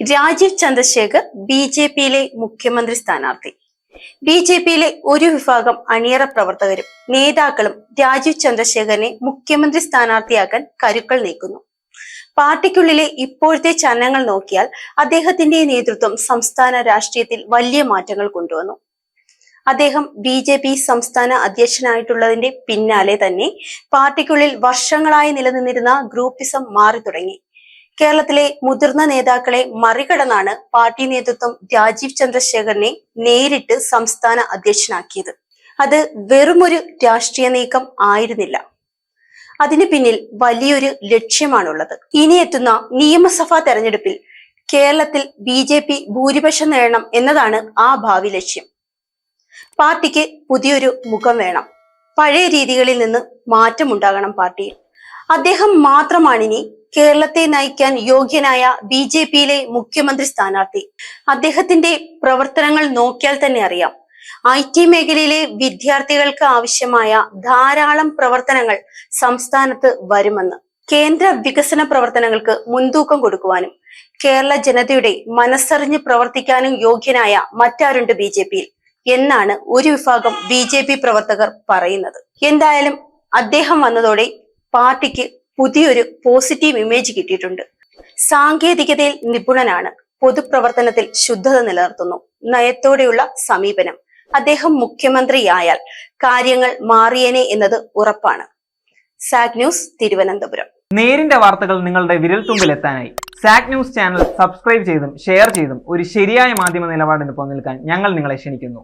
Rajeev Chandrasekhar B J പിയിലെ മുഖ്യമന്ത്രി സ്ഥാനാർത്ഥി. ബി ജെ പിയിലെ ഒരു വിഭാഗം അണിയറ പ്രവർത്തകരും നേതാക്കളും രാജീവ് ചന്ദ്രശേഖരനെ മുഖ്യമന്ത്രി സ്ഥാനാർത്ഥിയാക്കാൻ കരുക്കൾ നീക്കുന്നു. പാർട്ടിക്കുള്ളിലെ ഇപ്പോഴത്തെ ചലനങ്ങൾ നോക്കിയാൽ അദ്ദേഹത്തിന്റെ നേതൃത്വം സംസ്ഥാന രാഷ്ട്രീയത്തിൽ വലിയ മാറ്റങ്ങൾ കൊണ്ടുവന്നു. അദ്ദേഹം ബി ജെ പി സംസ്ഥാന അധ്യക്ഷനായിട്ടുള്ളതിന്റെ പിന്നാലെ തന്നെ പാർട്ടിക്കുള്ളിൽ വർഷങ്ങളായി നിലനിന്നിരുന്ന ഗ്രൂപ്പിസം മാറി തുടങ്ങി കേരളത്തിലെ മുതിർന്ന നേതാക്കളെ മറികടന്നാണ് പാർട്ടി നേതൃത്വം രാജീവ് ചന്ദ്രശേഖരനെ നേരിട്ട് സംസ്ഥാന അധ്യക്ഷനാക്കിയത്. അത് വെറുമൊരു രാഷ്ട്രീയ നീക്കം ആയിരുന്നില്ല. അതിന് പിന്നിൽ വലിയൊരു ലക്ഷ്യമാണുള്ളത്. ഇനി എത്തുന്ന നിയമസഭാ തെരഞ്ഞെടുപ്പിൽ കേരളത്തിൽ ബി ജെ പി ഭൂരിപക്ഷം നേടണം എന്നതാണ് ആ ഭാവി ലക്ഷ്യം. പാർട്ടിക്ക് പുതിയൊരു മുഖം വേണം. പഴയ രീതികളിൽ നിന്ന് മാറ്റമുണ്ടാകണം പാർട്ടിയിൽ. അദ്ദേഹം മാത്രമാണിനി കേരളത്തെ നയിക്കാൻ യോഗ്യനായ ബി ജെ പിയിലെ മുഖ്യമന്ത്രി സ്ഥാനാർത്ഥി. അദ്ദേഹത്തിന്റെ പ്രവർത്തനങ്ങൾ നോക്കിയാൽ തന്നെ അറിയാം. ഐ ടി മേഖലയിലെ വിദ്യാർത്ഥികൾക്ക് ആവശ്യമായ ധാരാളം പ്രവർത്തനങ്ങൾ സംസ്ഥാനത്ത് വരുമെന്ന്. കേന്ദ്ര വികസന പ്രവർത്തനങ്ങൾക്ക് മുൻതൂക്കം കൊടുക്കുവാനും കേരള ജനതയുടെ മനസ്സറിഞ്ഞ് പ്രവർത്തിക്കാനും യോഗ്യനായ മറ്റാരുണ്ട് ബി ജെ പിയിൽ? എന്നാണ് ഒരു വിഭാഗം ബി ജെ പി പ്രവർത്തകർ പറയുന്നത്. എന്തായാലും അദ്ദേഹം വന്നതോടെ പാർട്ടിക്ക് പുതിയൊരു പോസിറ്റീവ് ഇമേജ് കിട്ടിയിട്ടുണ്ട്. സാങ്കേതികതയിൽ നിപുണനാണ്. പൊതുപ്രവർത്തനത്തിൽ ശുദ്ധത നിലനിർത്തുന്നു. നയത്തോടെയുള്ള സമീപനം. അദ്ദേഹം മുഖ്യമന്ത്രിയായാൽ കാര്യങ്ങൾ മാറിയേനെ എന്നത് ഉറപ്പാണ്. സാഗ് ന്യൂസ് തിരുവനന്തപുരം. നേരിന്റെ വാർത്തകൾ നിങ്ങളുടെ വിരൽത്തുമ്പിൽ എത്താനായി സാക് ന്യൂസ് ചാനൽ സബ്സ്ക്രൈബ് ചെയ്തും ഷെയർ ചെയ്തും ഒരു ശരിയായ മാധ്യമ നിലപാടിന് പോകാൻ ഞങ്ങൾ നിങ്ങളെ ക്ഷണിക്കുന്നു.